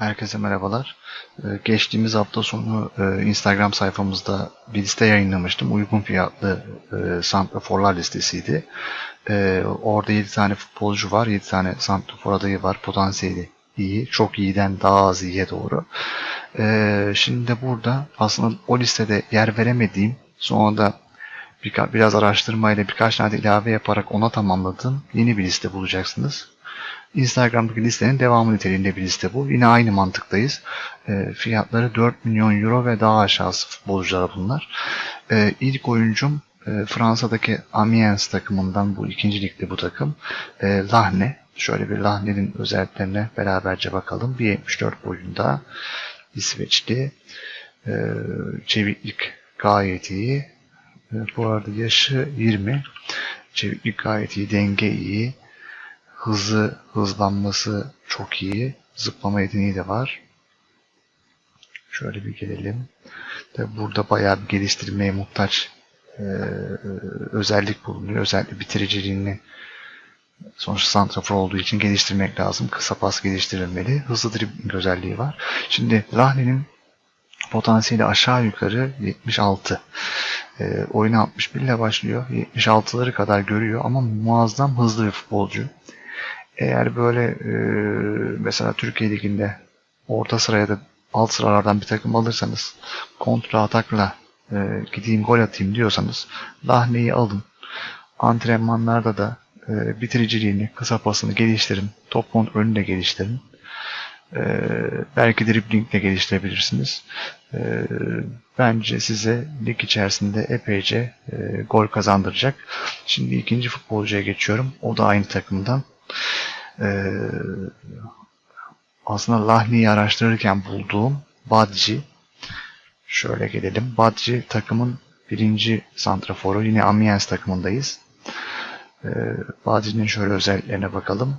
Herkese merhabalar. Ee, Geçtiğimiz hafta sonu e, Instagram sayfamızda bir liste yayınlamıştım. Uygun fiyatlı e, santraforlar listesiydi. E, Orada 7 tane futbolcu var, 7 tane santrafor adayı var. Potansiyeli iyi, çok iyiden daha az iyiye doğru. Şimdi de burada aslında o listede yer veremediğim, sonra da biraz araştırmayla birkaç tane ilave yaparak ona tamamladığım yeni bir liste bulacaksınız. Instagram'daki listenin devamı niteliğinde bir liste bu. Yine aynı mantıktayız. E, fiyatları 4 milyon euro ve daha aşağısı futbolcular bunlar. E, ilk oyuncum e, Fransa'daki Amiens takımından bu ikinci ligde bu takım. E, Lahne. Şöyle bir Lahne'nin özelliklerine beraberce bakalım. 1.74 boyunda İsveçli. E, çeviklik gayet iyi. E, bu arada yaşı 20. Çeviklik gayet iyi. Denge iyi. Hızı, hızlanması çok iyi. Zıplama yeteneği de var. Şöyle bir gelelim. Tabi burada bayağı bir geliştirmeye muhtaç e, özellik bulunuyor. Özellikle bitiriciliğini sonuçta santrafor olduğu için geliştirmek lazım. Kısa pas geliştirilmeli. Hızlı dribbling özelliği var. Şimdi Lahne'nin potansiyeli aşağı yukarı 76. E, oyuna 61 ile başlıyor. 76'ları kadar görüyor ama muazzam hızlı bir futbolcu. Eğer böyle e, mesela Türkiye Ligi'nde orta sıraya da alt sıralardan bir takım alırsanız kontra atakla e, gideyim gol atayım diyorsanız Lahne'yi alın. Antrenmanlarda da e, bitiriciliğini, kısa pasını geliştirin. Top kontrolünü de geliştirin. E, belki driblingle geliştirebilirsiniz. E, bence size lig içerisinde epeyce e, gol kazandıracak. Şimdi ikinci futbolcuya geçiyorum. O da aynı takımdan. Ee, aslında Lahni'yi araştırırken bulduğum Badji. Şöyle gelelim. Badji takımın birinci santraforu. Yine Amiens takımındayız. Ee, Badji'nin şöyle özelliklerine bakalım.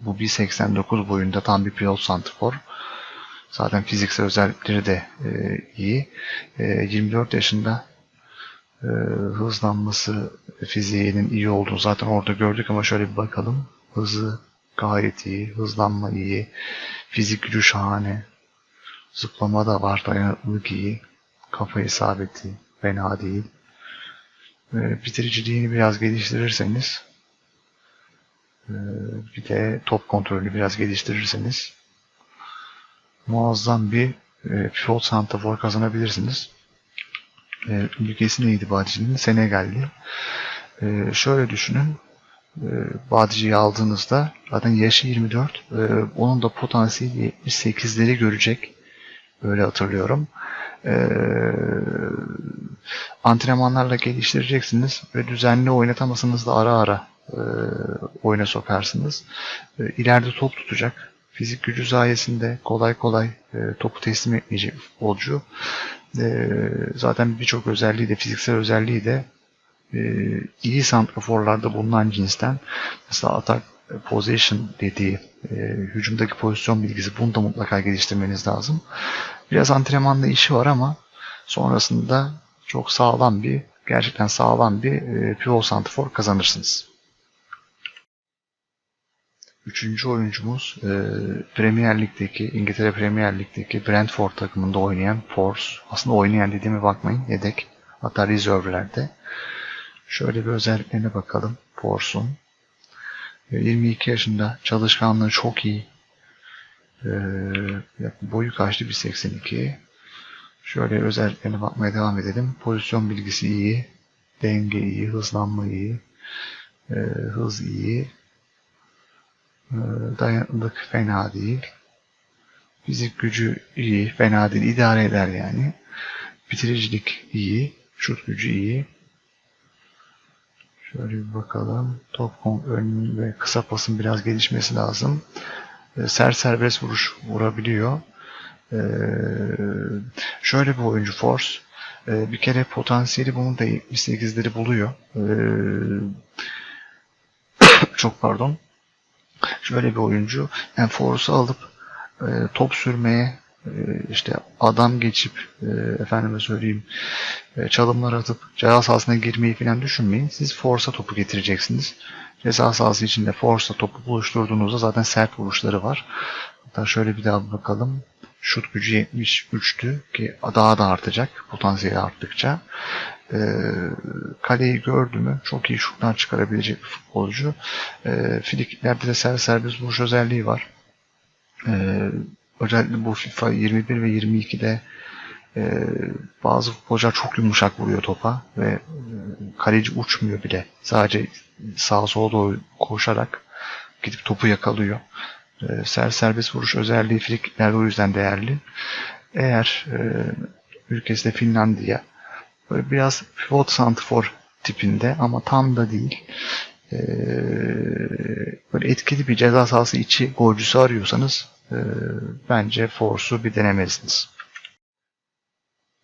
Bu 1.89 boyunda tam bir pilot santrafor. Zaten fiziksel özellikleri de e, iyi. E, 24 yaşında e, hızlanması fiziğinin iyi olduğunu zaten orada gördük ama şöyle bir bakalım. Hızı gayet iyi, hızlanma iyi, fizik gücü şahane, zıplama da var, dayanıklılık iyi, kafa isabeti fena değil. E, bitiriciliğini biraz geliştirirseniz e, bir de top kontrolü biraz geliştirirseniz muazzam bir e, pilot santrafor kazanabilirsiniz. E, ülkesi neydi Badici'nin? Senegalli. E, şöyle düşünün. E, Badici'yi aldığınızda zaten yaşı 24. E, onun da potansiyeli 78'leri görecek. Öyle hatırlıyorum. E, antrenmanlarla geliştireceksiniz ve düzenli oynatamasanız da ara ara e, oyuna sokarsınız. E, top tutacak. Fizik gücü sayesinde kolay kolay e, topu teslim etmeyecek futbolcu. Zaten birçok özelliği de fiziksel özelliği de e, iyi santraforlarda bulunan cinsten. Mesela atak position dediği e, hücumdaki pozisyon bilgisi bunu da mutlaka geliştirmeniz lazım. Biraz antrenmanla işi var ama sonrasında çok sağlam bir gerçekten sağlam bir e, pivot santrafor kazanırsınız. Üçüncü oyuncumuz e, Premier Lig'deki, İngiltere Premier Lig'deki Brentford takımında oynayan Force. Aslında oynayan dediğime bakmayın, yedek. Hatta reservelerde. Şöyle bir özelliklerine bakalım Force'un. E, 22 yaşında, çalışkanlığı çok iyi. E, boyu kaçtı? 1.82. Şöyle özelliklerine bakmaya devam edelim. Pozisyon bilgisi iyi, denge iyi, hızlanma iyi, e, hız iyi, ee, dayanıklılık fena değil. Fizik gücü iyi, fena değil, idare eder yani. Bitiricilik iyi, şut gücü iyi. Şöyle bir bakalım. Top kontrolünün ve kısa pasın biraz gelişmesi lazım. Ee, Ser serbest vuruş vurabiliyor. Ee, şöyle bir oyuncu Force. Ee, bir kere potansiyeli bunun da 78'leri buluyor. Ee, çok pardon şöyle bir oyuncu yani Force'u alıp e, top sürmeye e, işte adam geçip e, efendime söyleyeyim e, çalımlar atıp ceza sahasına girmeyi falan düşünmeyin. Siz Force'a topu getireceksiniz. Ceza sahası içinde Force'la topu buluşturduğunuzda zaten sert vuruşları var. Hatta şöyle bir daha bakalım. Şut gücü 73'tü ki daha da artacak potansiyeli arttıkça. E, kaleyi gördü mü çok iyi şutlar çıkarabilecek bir futbolcu. E, Frikiklerde de ser serbest vuruş özelliği var. E, özellikle bu FIFA 21 ve 22'de e, bazı futbolcular çok yumuşak vuruyor topa ve e, kaleci uçmuyor bile. Sadece sağa sola doğru koşarak gidip topu yakalıyor. E, ser serbest vuruş özelliği frikiklerde o yüzden değerli. Eğer e, ülkesi de Finlandiya böyle biraz pivot santrfor tipinde ama tam da değil. E, böyle etkili bir ceza sahası içi golcüsü arıyorsanız e, bence Force'u bir denemelisiniz.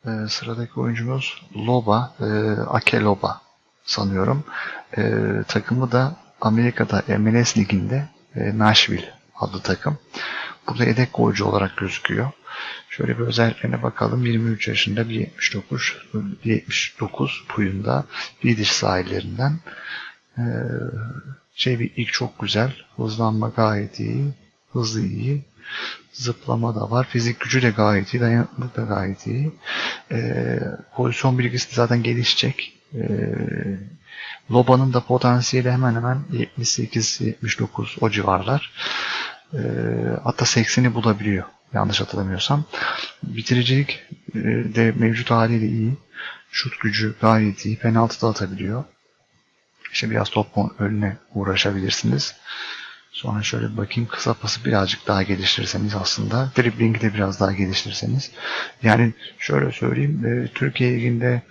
E, sıradaki oyuncumuz Loba, e, Ake Loba sanıyorum. E, takımı da Amerika'da MLS liginde e, Nashville adlı takım. Burada yedek golcü olarak gözüküyor. Şöyle bir özelliklerine bakalım. 23 yaşında 1.79 1.79 boyunda bir diş sahillerinden. Ee, şey ilk çok güzel. Hızlanma gayet iyi. Hızlı iyi. Zıplama da var. Fizik gücü de gayet iyi. Dayanıklılık da gayet iyi. Ee, pozisyon bilgisi de zaten gelişecek. Ee, Loba'nın da potansiyeli hemen hemen 78-79 o civarlar. Ee, hatta 80'i bulabiliyor. Yanlış hatırlamıyorsam. Bitiricilik e, de mevcut haliyle iyi. Şut gücü gayet iyi. Penaltı da atabiliyor. İşte biraz top önüne uğraşabilirsiniz. Sonra şöyle bakayım kısa pası birazcık daha geliştirirseniz aslında. Dribbling'i de biraz daha geliştirirseniz. Yani şöyle söyleyeyim. E, Türkiye Ligi'nde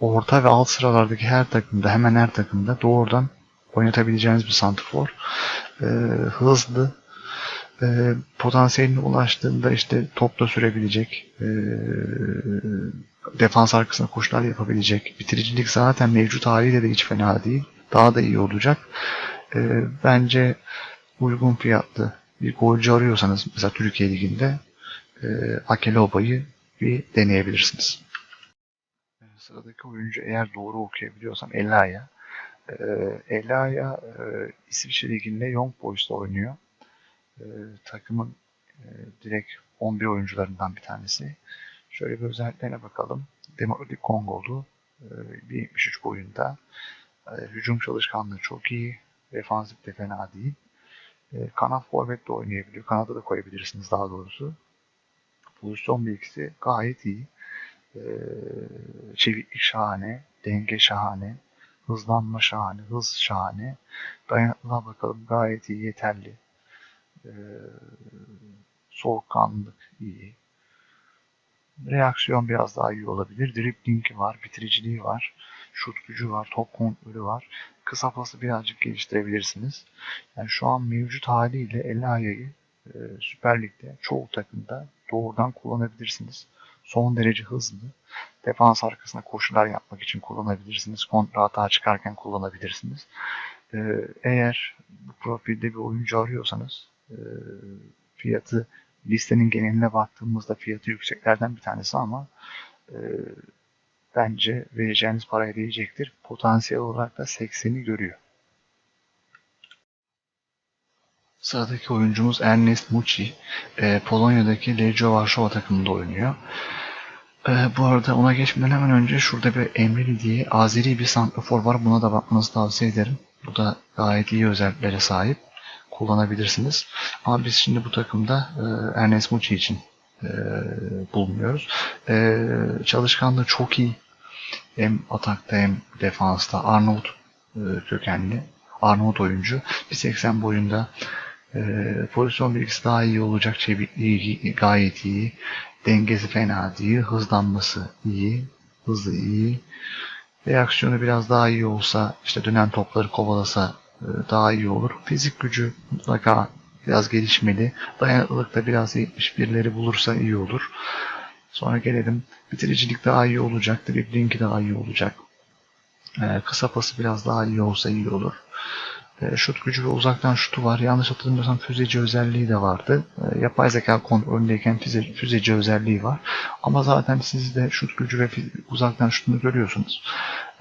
orta ve alt sıralardaki her takımda hemen her takımda doğrudan oynatabileceğiniz bir santrfor. E, hızlı, e, potansiyeline ulaştığında işte topla sürebilecek, e, defans arkasına koşular yapabilecek, bitiricilik zaten mevcut haliyle de hiç fena değil. Daha da iyi olacak. E, bence uygun fiyatlı bir golcü arıyorsanız mesela Türkiye Ligi'nde e, Akeloba'yı bir deneyebilirsiniz. E, sıradaki oyuncu eğer doğru okuyabiliyorsam Elaya. E, Elaya e, İsviçre Ligi'nde Young Boys'ta oynuyor e, takımın e, direkt 11 oyuncularından bir tanesi. Şöyle bir özelliklerine bakalım. Demokratik Kongolu e, 1.73 boyunda. E, hücum çalışkanlığı çok iyi. Defansif de fena değil. E, kanat forvet de oynayabiliyor. Kanada da koyabilirsiniz daha doğrusu. Pozisyon bilgisi gayet iyi. E, çeviklik şahane. Denge şahane. Hızlanma şahane. Hız şahane. Dayanıklılığa bakalım gayet iyi. Yeterli. Soğukkanlılık iyi. Reaksiyon biraz daha iyi olabilir. Driblingi var, bitiriciliği var, şut gücü var, top kontrolü var. Kısa pası birazcık geliştirebilirsiniz. Yani şu an mevcut haliyle Elaya'yı e, Süper Lig'de çoğu takımda doğrudan kullanabilirsiniz. Son derece hızlı. Defans arkasına koşular yapmak için kullanabilirsiniz. Kontra hata çıkarken kullanabilirsiniz. Ee, eğer bu profilde bir oyuncu arıyorsanız e, fiyatı listenin geneline baktığımızda fiyatı yükseklerden bir tanesi ama e, bence vereceğiniz paraya değecektir. Potansiyel olarak da 80'i görüyor. Sıradaki oyuncumuz Ernest Mucci. E, Polonya'daki Legio Varşova takımında oynuyor. E, bu arada ona geçmeden hemen önce şurada bir Emreli diye Azeri bir santrafor var. Buna da bakmanızı tavsiye ederim. Bu da gayet iyi özelliklere sahip kullanabilirsiniz. Ama biz şimdi bu takımda e, Ernest Muçi için e, bulunuyoruz. E, çalışkanlığı çok iyi. Hem atakta hem defansta. Arnavut e, kökenli. Arnavut oyuncu. 1.80 boyunda e, pozisyon bilgisi daha iyi olacak. Çevikliği gayet iyi. Dengesi fena değil. Hızlanması iyi. Hızlı iyi. Reaksiyonu biraz daha iyi olsa, işte dönen topları kovalasa daha iyi olur. Fizik gücü mutlaka biraz gelişmeli. Dayanıklılık da biraz 71'leri bulursa iyi olur. Sonra gelelim. Bitiricilik daha iyi olacak. Dribbling daha iyi olacak. Ee, kısa pası biraz daha iyi olsa iyi olur. Ee, şut gücü ve uzaktan şutu var. Yanlış hatırlamıyorsam füzeci özelliği de vardı. Ee, yapay zeka kontrolündeyken füze, füzeci özelliği var. Ama zaten siz de şut gücü ve uzaktan şutunu görüyorsunuz.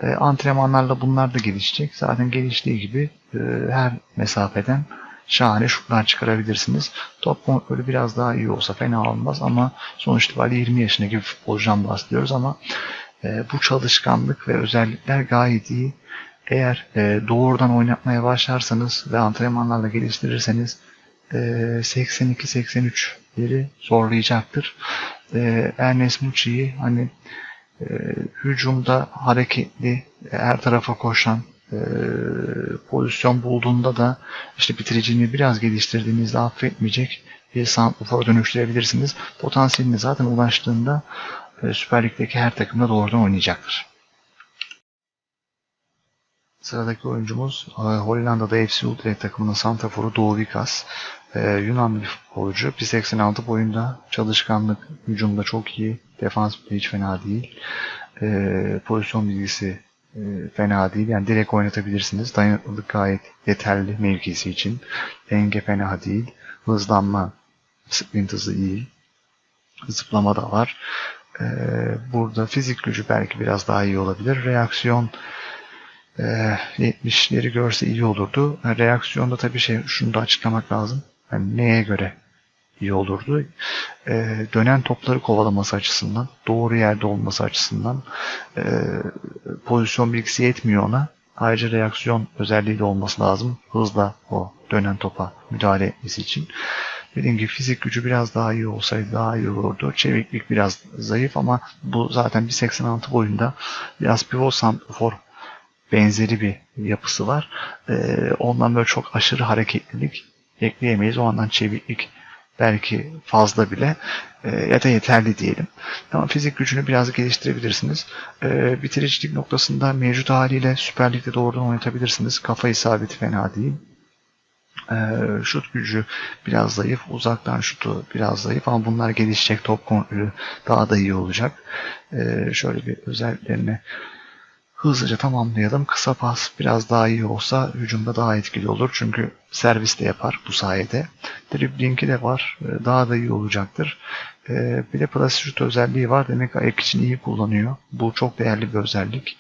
Ee, antrenmanlarla bunlar da gelişecek. Zaten geliştiği gibi e, her mesafeden şahane şutlar çıkarabilirsiniz. Top kontrolü biraz daha iyi olsa fena olmaz ama sonuç itibariyle 20 yaşındaki bir futbolcudan bahsediyoruz ama e, bu çalışkanlık ve özellikler gayet iyi. Eğer e, doğrudan oynatmaya başlarsanız ve antrenmanlarla geliştirirseniz e, 82-83'leri zorlayacaktır. E, Ernest Mucci'yi hani e, hücumda hareketli, her tarafa koşan, e, pozisyon bulduğunda da işte bitiriciliğini biraz geliştirdiğinizde affetmeyecek bir santrafora dönüştürebilirsiniz. Potansiyeline zaten ulaştığında e, Süper Lig'deki her takımda doğrudan oynayacaktır. Sıradaki oyuncumuz e, Hollanda'da FC Utrecht takımının santraforu Doğu Vikas. E, Yunanlı bir futbolcu. 1.86 boyunda, çalışkanlık, hücumda çok iyi, defans hiç fena değil. E, pozisyon bilgisi e, fena değil. Yani direkt oynatabilirsiniz. Dayanıklılık gayet yeterli mevkisi için. Denge fena değil. Hızlanma, sprint hızı iyi. Zıplama da var. Burada fizik gücü belki biraz daha iyi olabilir. Reaksiyon e, 70'leri görse iyi olurdu. Yani reaksiyonda tabii şey şunu da açıklamak lazım. Yani neye göre iyi olurdu? E, dönen topları kovalaması açısından, doğru yerde olması açısından e, pozisyon bilgisi yetmiyor ona. Ayrıca reaksiyon özelliği de olması lazım. Hızla o dönen topa müdahale etmesi için. Dediğim gibi fizik gücü biraz daha iyi olsaydı daha iyi olurdu. Çeviklik biraz zayıf ama bu zaten 1.86 boyunda biraz pivot santrafor benzeri bir yapısı var. Ee, ondan böyle çok aşırı hareketlilik ekleyemeyiz. O andan çeviklik belki fazla bile e, ya da yeterli diyelim. Ama fizik gücünü biraz geliştirebilirsiniz. E, bitiricilik noktasında mevcut haliyle Süper Lig'de doğrudan oynatabilirsiniz. Kafa isabeti fena değil. E, şut gücü biraz zayıf. Uzaktan şutu biraz zayıf ama bunlar gelişecek. Top kontrolü daha da iyi olacak. E, şöyle bir özelliklerini hızlıca tamamlayalım. Kısa pas biraz daha iyi olsa hücumda daha etkili olur. Çünkü servis de yapar bu sayede. Driblingi de var. Ee, daha da iyi olacaktır. Ee, bir de plastik şut özelliği var. Demek ki ayak için iyi kullanıyor. Bu çok değerli bir özellik.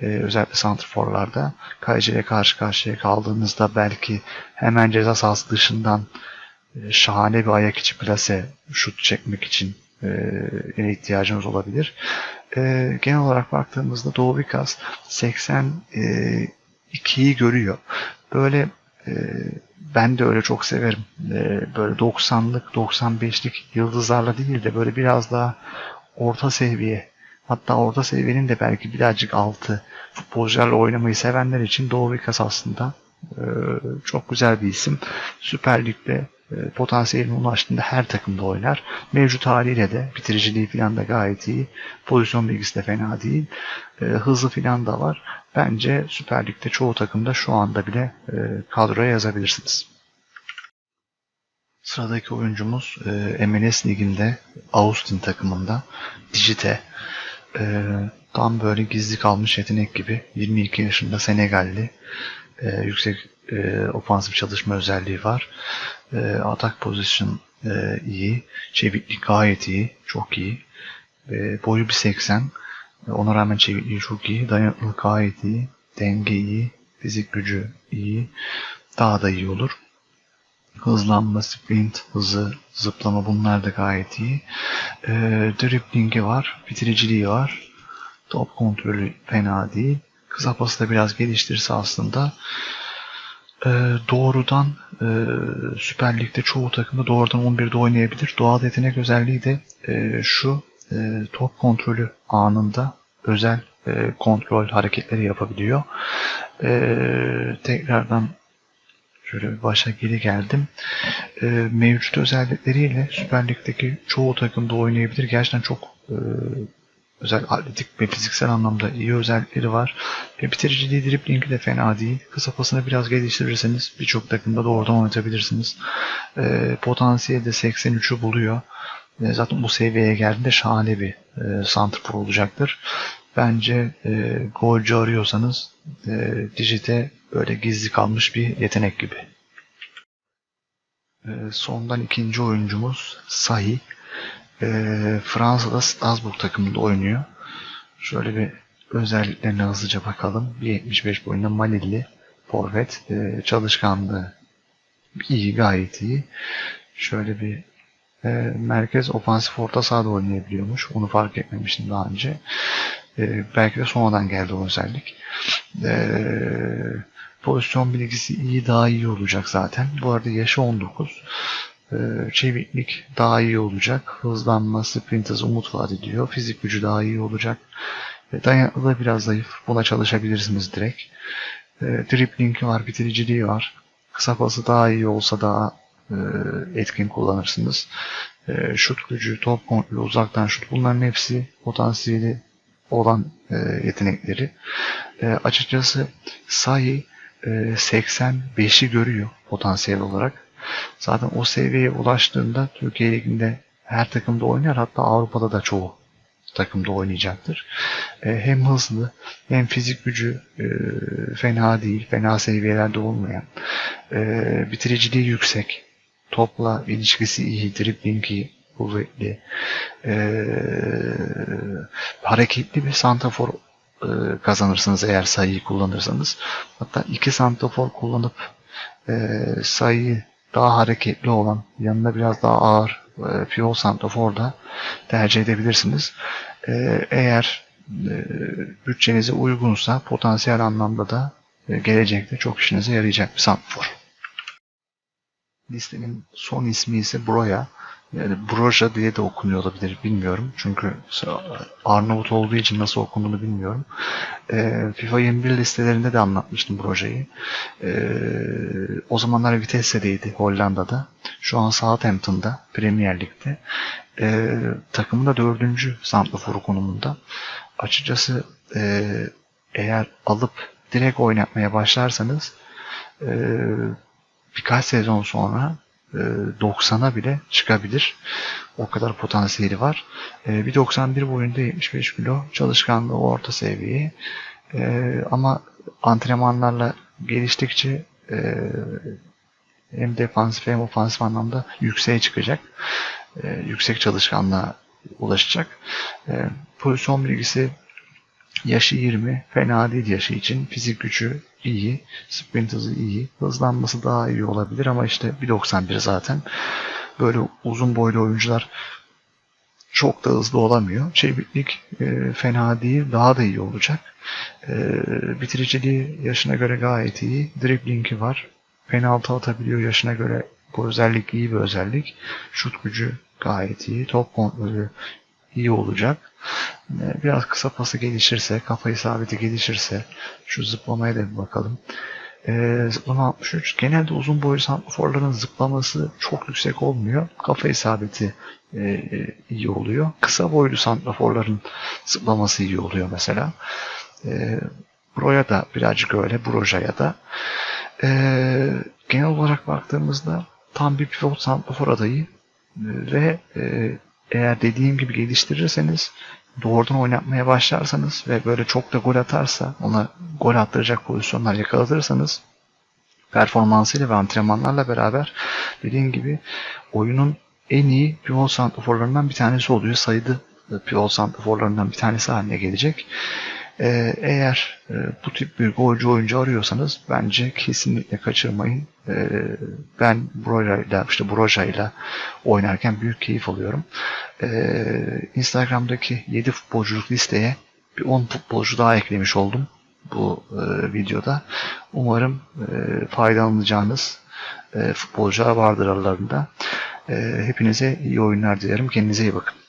Ee, özellikle santrforlarda. Kayıcı ile karşı karşıya kaldığınızda belki hemen ceza sahası dışından e, şahane bir ayak içi plase şut çekmek için e, ihtiyacınız olabilir. E, genel olarak baktığımızda Doğu Vikas 82'yi görüyor. Böyle e, ben de öyle çok severim. E, böyle 90'lık, 95'lik yıldızlarla değil de böyle biraz daha orta seviye hatta orta seviyenin de belki birazcık altı futbolcularla oynamayı sevenler için Doğu Vikas aslında e, çok güzel bir isim. Süper Lig'de e, potansiyeline ulaştığında her takımda oynar. Mevcut haliyle de bitiriciliği falan da gayet iyi. Pozisyon bilgisi de fena değil. E, hızı falan da var. Bence Süper Lig'de çoğu takımda şu anda bile e, kadroya yazabilirsiniz. Sıradaki oyuncumuz e, MLS Ligi'nde Austin takımında Digite. E, tam böyle gizli kalmış yetenek gibi 22 yaşında Senegalli e, yüksek e, ofansif çalışma özelliği var. E, atak pozisyon e, iyi. Çeviklik gayet iyi. Çok iyi. E, boyu 1.80. E, ona rağmen çevikliği çok iyi. Dayanıklılık gayet iyi. Denge iyi. Fizik gücü iyi. Daha da iyi olur. Hızlanma, sprint, hızı, zıplama bunlar da gayet iyi. E, driblingi var. Bitiriciliği var. Top kontrolü fena değil. Kısa pası da biraz geliştirirse aslında e, doğrudan e, Süper Lig'de çoğu takımda doğrudan 11'de oynayabilir. Doğal yetenek özelliği de e, şu e, top kontrolü anında özel e, kontrol hareketleri yapabiliyor. E, tekrardan şöyle bir başa geri geldim. E, mevcut özellikleriyle Süper Lig'deki çoğu takımda oynayabilir. Gerçekten çok e, özel atletik ve fiziksel anlamda iyi özellikleri var. E, bitiriciliği driblingi de fena değil. Kısa pasını biraz geliştirirseniz birçok takımda doğrudan oynatabilirsiniz. E, potansiyeli de 83'ü buluyor. E, zaten bu seviyeye geldiğinde şahane bir e, santrfor olacaktır. Bence e, golcü arıyorsanız e, Digite böyle gizli kalmış bir yetenek gibi. E, sondan ikinci oyuncumuz Sahi. E, Fransa'da Strasbourg takımında oynuyor. Şöyle bir özelliklerine hızlıca bakalım. 1.75 boyunda Malilli forvet. E, çalışkanlığı iyi, gayet iyi. Şöyle bir e, merkez ofansif orta sahada oynayabiliyormuş. Onu fark etmemiştim daha önce. E, belki de sonradan geldi o özellik. E, pozisyon bilgisi iyi, daha iyi olacak zaten. Bu arada yaşı 19. E, çeviklik daha iyi olacak. Hızlanma, sprint hızı umut vaat ediyor. Fizik gücü daha iyi olacak. E, dayanıklılığı biraz zayıf. Buna çalışabilirsiniz direkt. E, var, bitiriciliği var. Kısa pası daha iyi olsa daha e, etkin kullanırsınız. E, şut gücü, top kontrolü, uzaktan şut bunların hepsi potansiyeli olan e, yetenekleri. E, açıkçası sayı e, 85'i görüyor potansiyel olarak. Zaten o seviyeye ulaştığında Türkiye Ligi'nde her takımda oynar hatta Avrupa'da da çoğu takımda oynayacaktır. E, hem hızlı hem fizik gücü e, fena değil, fena seviyelerde olmayan, e, bitiriciliği yüksek, topla ilişkisi iyi, driblingi kuvvetli, e, hareketli bir santafor kazanırsınız eğer sayıyı kullanırsanız. Hatta iki santafor kullanıp e, sayıyı daha hareketli olan, yanına biraz daha ağır e, pivot santafor da tercih edebilirsiniz. E, eğer e, bütçenize uygunsa potansiyel anlamda da e, gelecekte çok işinize yarayacak bir santafor. Listenin son ismi ise Broya. Yani Broja diye de okunuyor olabilir bilmiyorum. Çünkü Arnavut olduğu için nasıl okunduğunu bilmiyorum. E, FIFA 21 listelerinde de anlatmıştım Broja'yı. E, o zamanlar Vitesse'deydi Hollanda'da. Şu an Southampton'da Premier Lig'de. E, takımın da dördüncü santraforu konumunda. Açıkçası e, eğer alıp direkt oynatmaya başlarsanız e, birkaç sezon sonra 90'a bile çıkabilir. O kadar potansiyeli var. E, bir 91 boyunda 75 kilo çalışkanlığı orta seviye. E, ama antrenmanlarla geliştikçe e, hem defansif hem ofansif anlamda yükseğe çıkacak. Yüksek çalışkanlığa ulaşacak. Pozisyon bilgisi Yaşı 20, fena değil yaşı için. Fizik gücü iyi, sprint hızı iyi, hızlanması daha iyi olabilir ama işte 1.91 zaten. Böyle uzun boylu oyuncular çok da hızlı olamıyor. Çeviklik e, fena değil, daha da iyi olacak. E, bitiriciliği yaşına göre gayet iyi. Driblingi var. Penaltı atabiliyor yaşına göre. Bu özellik iyi bir özellik. Şut gücü gayet iyi. Top kontrolü iyi olacak. Ee, biraz kısa pası gelişirse, kafa isabeti gelişirse şu zıplamaya da bir bakalım. Ee, zıplama 63. Genelde uzun boylu santraforların zıplaması çok yüksek olmuyor. Kafa isabeti e, e, iyi oluyor. Kısa boylu santraforların zıplaması iyi oluyor mesela. E, Broya da birazcık öyle. Broja'ya da. E, genel olarak baktığımızda tam bir pivot santrafor adayı ve e, eğer dediğim gibi geliştirirseniz doğrudan oynatmaya başlarsanız ve böyle çok da gol atarsa ona gol attıracak pozisyonlar yakalatırsanız performansıyla ve antrenmanlarla beraber dediğim gibi oyunun en iyi pivot santraforlarından bir tanesi oluyor. Sayılı pivot santraforlarından bir tanesi haline gelecek. Ee, eğer e, bu tip bir golcü oyuncu arıyorsanız bence kesinlikle kaçırmayın. Ee, ben Broja işte Broja oynarken büyük keyif alıyorum. Ee, Instagram'daki 7 futbolculuk listeye bir 10 futbolcu daha eklemiş oldum bu e, videoda. Umarım e, faydalanacağınız futbolcular vardır aralarında. E, hepinize iyi oyunlar dilerim. Kendinize iyi bakın.